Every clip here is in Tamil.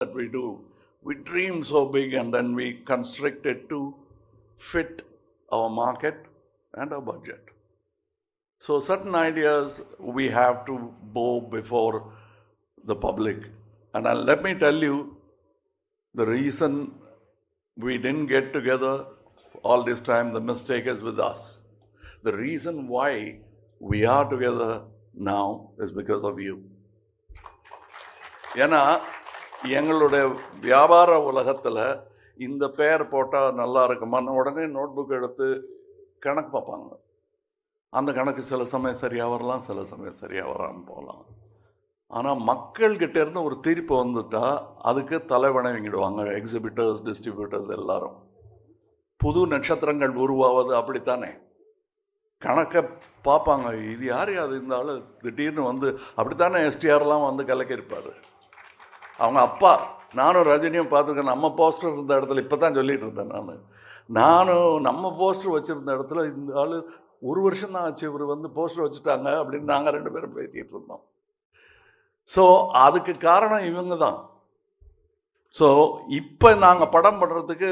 that we do, we dream so big and then we constrict it to fit our market and our budget. So, certain ideas we have to bow before the public. And I'll- let me tell you the reason we didn't get together all this time, the mistake is with us. The reason why we are together now is because of you. ஏன்னா எங்களுடைய வியாபார உலகத்தில் இந்த பெயர் போட்டால் நல்லா இருக்குமான்னு உடனே நோட் புக் எடுத்து கணக்கு பார்ப்பாங்க. அந்த கணக்கு சில சமயம் சரியாக வரலாம் சில சமயம் சரியாக வராமல் போகலாம். ஆனால் மக்கள்கிட்ட இருந்து ஒரு தீர்ப்பு வந்துட்டால் அதுக்கு தலைவணங்கிடுவாங்க எக்ஸிபிட்டர்ஸ் டிஸ்ட்ரிபியூட்டர்ஸ் எல்லாரும். புது நட்சத்திரங்கள் உருவாவது அப்படித்தானே? கணக்கை பார்ப்பாங்க. இது யார் அது இந்த ஆள்? திடீர்னு வந்து அப்படித்தானே எஸ்டிஆர்லாம் வந்து கலக்கியிருப்பார்? அவங்க அப்பா நானும் ரஜினியும் பார்த்துருக்கேன் நம்ம போஸ்டர் இருந்த இடத்துல இப்போ தான் சொல்லிட்டு இருந்தேன் நான். நானும் நம்ம போஸ்டர் வச்சுருந்த இடத்துல இந்த ஆள் ஒரு வருஷம் தான் ஆச்சு இவர் வந்து போஸ்டர் வச்சுட்டாங்க அப்படின்னு நாங்கள் ரெண்டு பேரும் பேசிகிட்டு இருந்தோம். ஸோ அதுக்கு காரணம் இவங்க தான். ஸோ இப்போ நாங்கள் படம் பண்ணுறதுக்கு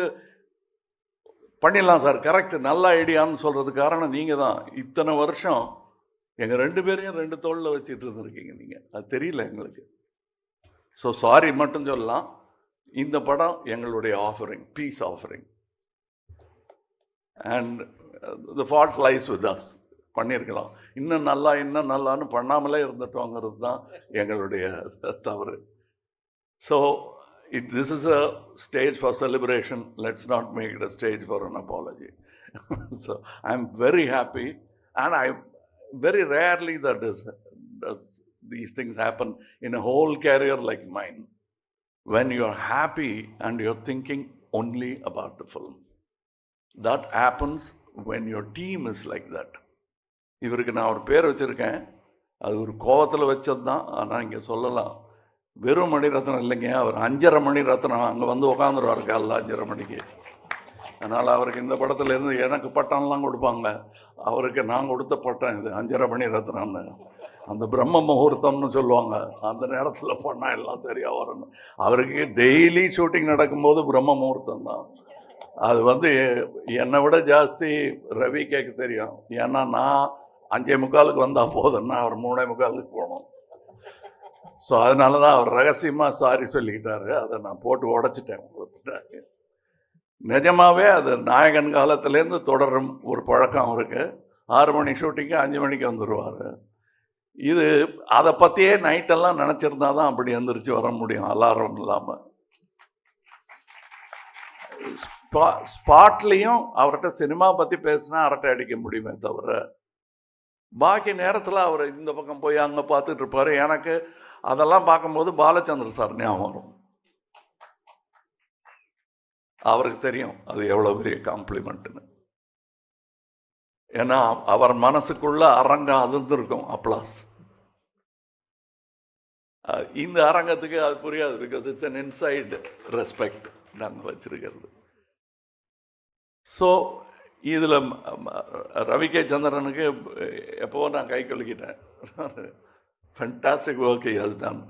பண்ணிடலாம் சார் கரெக்ட் நல்ல ஐடியான்னு சொல்கிறதுக்கு காரணம் நீங்கள் தான். இத்தனை வருஷம் எங்கள் ரெண்டு பேரையும் ரெண்டு தோளில் வச்சுட்டு இருந்திருக்கீங்க நீங்கள் அது தெரியல எங்களுக்கு. ஸோ சாரி மட்டும் சொல்லலாம். இந்த படம் எங்களுடைய offering peace offering and the fault lies with us பண்ணியிருக்கலாம் இன்னும் நல்லா இன்னும் நல்லான்னு பண்ணாமலே இருந்துட்டோங்கிறது தான் எங்களுடைய தவறு. So it this is a stage for celebration let's not make it a stage for an apology so I am very happy and I very rarely that is does these things happen in a whole career like mine when you're happy and you're thinking only about the film that happens when your team is like that இவருக்கு நான் ஒரு பேர் வச்சுருக்கேன் அது ஒரு கோவத்தில் வச்சது தான் ஆனால் இங்கே சொல்லலாம் வெறும் மணி ரத்னம் இல்லைங்க அவர் அஞ்சரை மணி ரத்னம் அங்கே வந்து உட்காந்துருவார் காலைல அஞ்சரை மணிக்கு அதனால் அவருக்கு இந்த படத்தில் இருந்து எனக்கு பட்டம்லாம் கொடுப்பாங்க. அவருக்கு நான் கொடுத்த பட்டம் இது அஞ்சரை மணி ரத்னான்னு அந்த பிரம்ம முகூர்த்தம்னு சொல்லுவாங்க. அந்த நேரத்தில் பண்ணால் எல்லாம் சரியாக வரும்னு. அவருக்கு டெய்லி ஷூட்டிங் நடக்கும்போது பிரம்ம முகூர்த்தம் தான். அது வந்து என்னை விட ஜாஸ்தி ரவி கேட்க தெரியும். ஏன்னா நான் அஞ்சே முக்காலுக்கு வந்தால் போதுன்னா அவர் மூணே முக்காலுக்கு போகணும். ஸோ அதனால தான் அவர் ரகசியமாக சாரி சொல்லிக்கிட்டாரு. அதை நான் போட்டு உடச்சிட்டேன். உங்களுக்கு நிஜமாவே அது நாயகன் காலத்துலேருந்து தொடரும் ஒரு பழக்கம் அவருக்கு ஆறு மணி ஷூட்டிங்கு அஞ்சு மணிக்கு வந்துடுவார் இது அதை பற்றியே நைட்டெல்லாம் நினச்சிருந்தா தான் அப்படி எந்திரிச்சு வர முடியும் அலாரம் இல்லாமல் ஸ்பா ஸ்பாட்லேயும் அவர்கிட்ட சினிமா பற்றி பேசினா அரட்டை அடிக்க முடியுமே தவிர பாக்கி நேரத்தில் அவர் இந்த பக்கம் போய் அங்கே பார்த்துட்டு இருப்பார். எனக்கு அதெல்லாம் பார்க்கும்போது பாலச்சந்திர சார் ஞாபகம் வரும். அவருக்கு தெரியும் அது எவ்வளோ பெரிய காம்ப்ளிமெண்ட்டுன்னு ஏன்னா அவர் மனசுக்குள்ள அரங்கம் அதிர்ந்துருக்கும் அப்ளாஸ் இந்த அரங்கத்துக்கு அது புரியாது because it's an inside respect நாங்கள் வச்சிருக்கிறது. ஸோ இதில் ரவி கே. சந்திரனுக்கு எப்போவோ நான் கை கொலுக்கிட்டேன் ஃபண்டாஸ்டிக் ஒர்க் ஹஸ் டன்